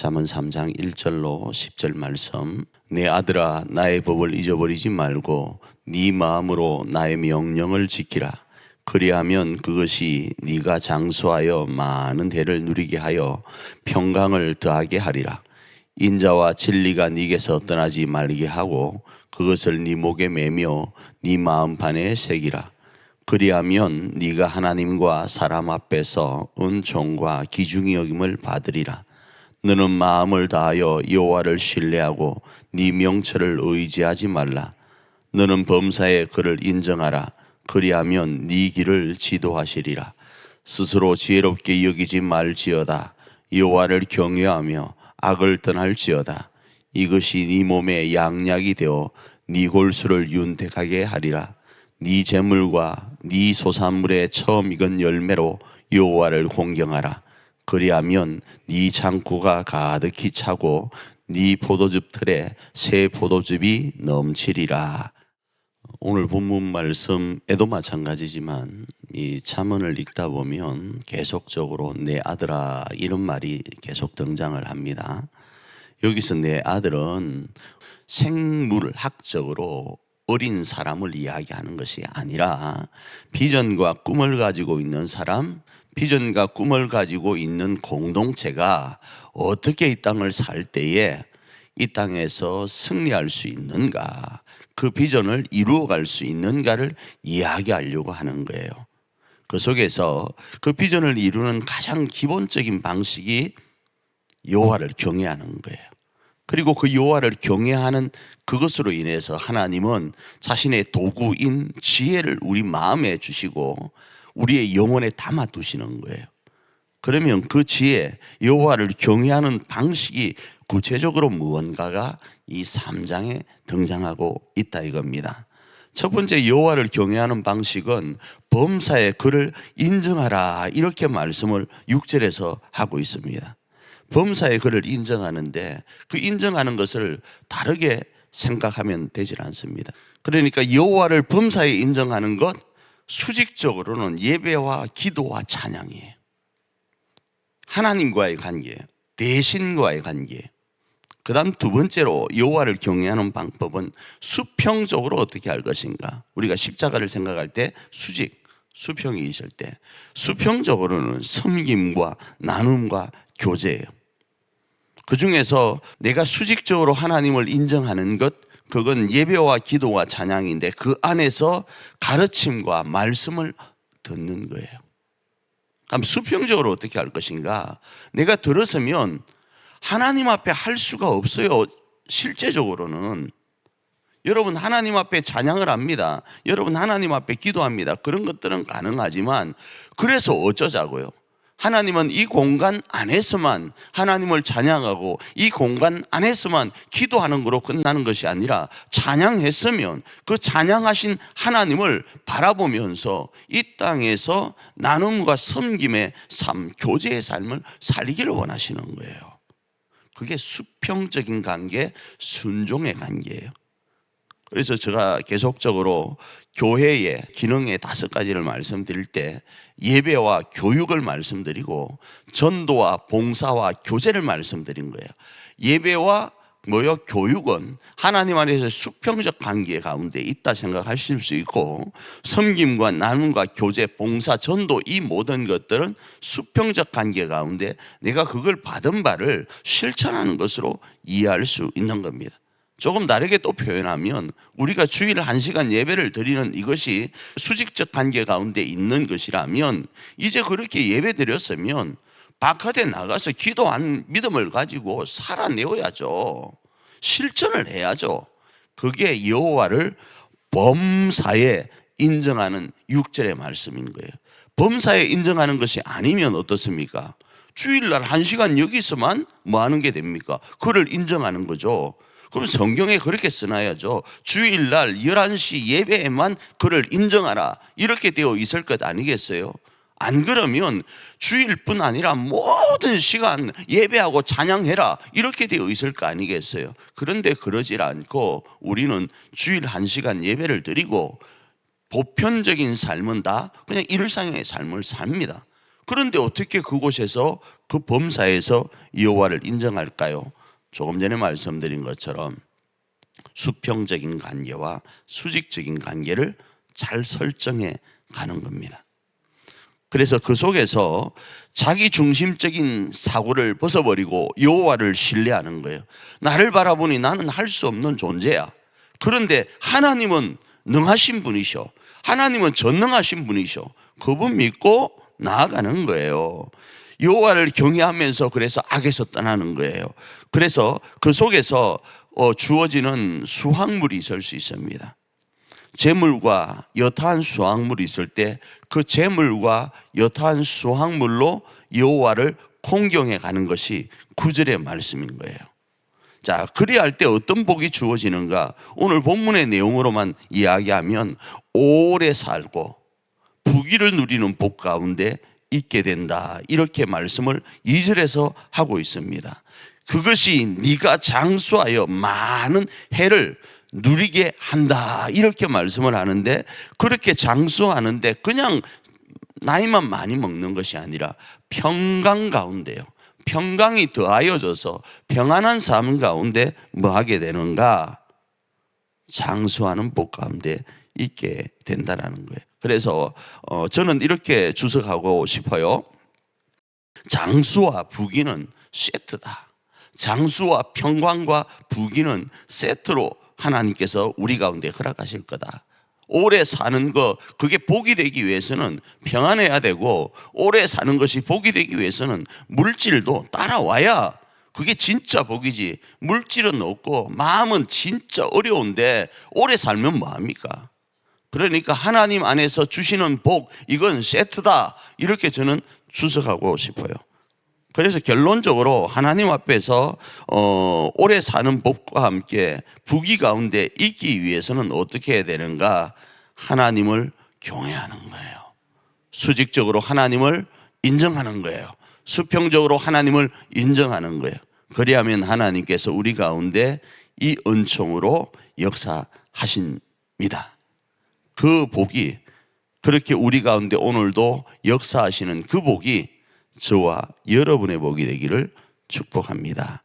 잠언 3장 1절로 10절 말씀. 내 아들아 나의 법을 잊어버리지 말고 네 마음으로 나의 명령을 지키라. 그리하면 그것이 네가 장수하여 많은 대를 누리게 하여 평강을 더하게 하리라. 인자와 진리가 네게서 떠나지 말게 하고 그것을 네 목에 매며 네 마음판에 새기라. 그리하면 네가 하나님과 사람 앞에서 은총과 기중이 여김을 받으리라 너는 마음을 다하여 여호와를 신뢰하고 네 명철을 의지하지 말라. 너는 범사에 그를 인정하라. 그리하면 네 길을 지도하시리라. 스스로 지혜롭게 여기지 말지어다. 여호와를 경외하며 악을 떠날지어다. 이것이 네 몸에 양약이 되어 네 골수를 윤택하게 하리라. 네 재물과 네 소산물의 처음 익은 열매로 여호와를 공경하라. 그리하면 네 창고가 가득히 차고 네 포도즙 틀에 새 포도즙이 넘치리라. 오늘 본문 말씀에도 마찬가지지만 이 잠언을 읽다 보면 계속적으로 내 아들아 이런 말이 계속 등장을 합니다. 여기서 내 아들은 생물학적으로 어린 사람을 이야기하는 것이 아니라 비전과 꿈을 가지고 있는 사람, 비전과 꿈을 가지고 있는 공동체가 어떻게 이 땅을 살 때에 이 땅에서 승리할 수 있는가, 그 비전을 이루어갈 수 있는가를 이야기하려고 하는 거예요. 그 속에서 그 비전을 이루는 가장 기본적인 방식이 여호와를 경외하는 거예요. 그리고 그 여호와를 경외하는 그것으로 인해서 하나님은 자신의 도구인 지혜를 우리 마음에 주시고 우리의 영혼에 담아 두시는 거예요. 그러면 그 지혜, 여호와를 경외하는 방식이 구체적으로 무언가가 이 3장에 등장하고 있다 이겁니다. 첫 번째 여호와를 경외하는 방식은 범사에 그를 인정하라 이렇게 말씀을 6절에서 하고 있습니다. 범사에 그를 인정하는데 그 인정하는 것을 다르게 생각하면 되질 않습니다. 그러니까 여호와를 범사에 인정하는 것 수직적으로는 예배와 기도와 찬양이에요. 하나님과의 관계예요. 대신과의 관계예요. 그다음 두 번째로 여호와를 경외하는 방법은 수평적으로 어떻게 할 것인가? 우리가 십자가를 생각할 때 수직, 수평이 있을 때 수평적으로는 섬김과 나눔과 교제예요. 그 중에서 내가 수직적으로 하나님을 인정하는 것 그건 예배와 기도와 찬양인데 그 안에서 가르침과 말씀을 듣는 거예요. 그럼 수평적으로 어떻게 할 것인가? 내가 들었으면 하나님 앞에 할 수가 없어요. 실제적으로는. 여러분 하나님 앞에 찬양을 합니다. 여러분 하나님 앞에 기도합니다. 그런 것들은 가능하지만 그래서 어쩌자고요? 하나님은 이 공간 안에서만 하나님을 찬양하고 이 공간 안에서만 기도하는 거로 끝나는 것이 아니라 찬양했으면 그 찬양하신 하나님을 바라보면서 이 땅에서 나눔과 섬김의 삶, 교제의 삶을 살기를 원하시는 거예요. 그게 수평적인 관계, 순종의 관계예요. 그래서 제가 계속적으로 교회의 기능의 다섯 가지를 말씀드릴 때 예배와 교육을 말씀드리고 전도와 봉사와 교제를 말씀드린 거예요. 예배와 뭐요? 교육은 하나님 안에서 수평적 관계 가운데 있다 생각하실 수 있고 섬김과 나눔과 교제, 봉사, 전도 이 모든 것들은 수평적 관계 가운데 내가 그걸 받은 바를 실천하는 것으로 이해할 수 있는 겁니다. 조금 다르게 또 표현하면 우리가 주일 한 시간 예배를 드리는 이것이 수직적 관계 가운데 있는 것이라면 이제 그렇게 예배 드렸으면 바깥에 나가서 기도한 믿음을 가지고 살아내어야죠. 실천을 해야죠. 그게 여호와를 범사에 인정하는 6절의 말씀인 거예요. 범사에 인정하는 것이 아니면 어떻습니까? 주일날 한 시간 여기서만 뭐 하는 게 됩니까? 그를 인정하는 거죠. 그럼 성경에 그렇게 써놔야죠. 주일날 11시 예배에만 그를 인정하라. 이렇게 되어 있을 것 아니겠어요? 안 그러면 주일뿐 아니라 모든 시간 예배하고 찬양해라. 이렇게 되어 있을 거 아니겠어요? 그런데 그러질 않고 우리는 주일 한 시간 예배를 드리고 보편적인 삶은 다 그냥 일상의 삶을 삽니다. 그런데 어떻게 그곳에서 그 범사에서 여호와를 인정할까요? 조금 전에 말씀드린 것처럼 수평적인 관계와 수직적인 관계를 잘 설정해 가는 겁니다. 그래서 그 속에서 자기 중심적인 사고를 벗어버리고 여호와를 신뢰하는 거예요. 나를 바라보니 나는 할 수 없는 존재야. 그런데 하나님은 능하신 분이셔. 하나님은 전능하신 분이셔. 그분 믿고 나아가는 거예요. 여호와를 경외하면서 그래서 악에서 떠나는 거예요. 그래서 그 속에서 어, 주어지는 수확물이 있을 수 있습니다. 재물과 여타한 수확물이 있을 때 그 재물과 여타한 수확물로 여호와를 공경해 가는 것이 구절의 말씀인 거예요. 자, 그리할 때 어떤 복이 주어지는가? 오늘 본문의 내용으로만 이야기하면 오래 살고 부귀를 누리는 복 가운데 있게 된다. 이렇게 말씀을 2절에서 하고 있습니다. 그것이 네가 장수하여 많은 해를 누리게 한다. 이렇게 말씀을 하는데 그렇게 장수하는데 그냥 나이만 많이 먹는 것이 아니라 평강 가운데요. 평강이 더하여져서 평안한 삶 가운데 뭐 하게 되는가? 장수하는 복 가운데 있게 된다라는 거예요. 그래서 어, 저는 이렇게 주석하고 싶어요. 장수와 부귀는 세트다. 장수와 평강과 부귀는 세트로 하나님께서 우리 가운데 허락하실 거다. 오래 사는 거 그게 복이 되기 위해서는 평안해야 되고 오래 사는 것이 복이 되기 위해서는 물질도 따라와야 그게 진짜 복이지 물질은 없고 마음은 진짜 어려운데 오래 살면 뭐 합니까? 그러니까 하나님 안에서 주시는 복 이건 세트다 이렇게 저는 주석하고 싶어요. 그래서 결론적으로 하나님 앞에서 어, 오래 사는 복과 함께 부귀 가운데 있기 위해서는 어떻게 해야 되는가? 하나님을 경외하는 거예요. 수직적으로 하나님을 인정하는 거예요. 수평적으로 하나님을 인정하는 거예요. 그리하면 하나님께서 우리 가운데 이 은총으로 역사하십니다. 그 복이 그렇게 우리 가운데 오늘도 역사하시는 그 복이 저와 여러분의 복이 되기를 축복합니다.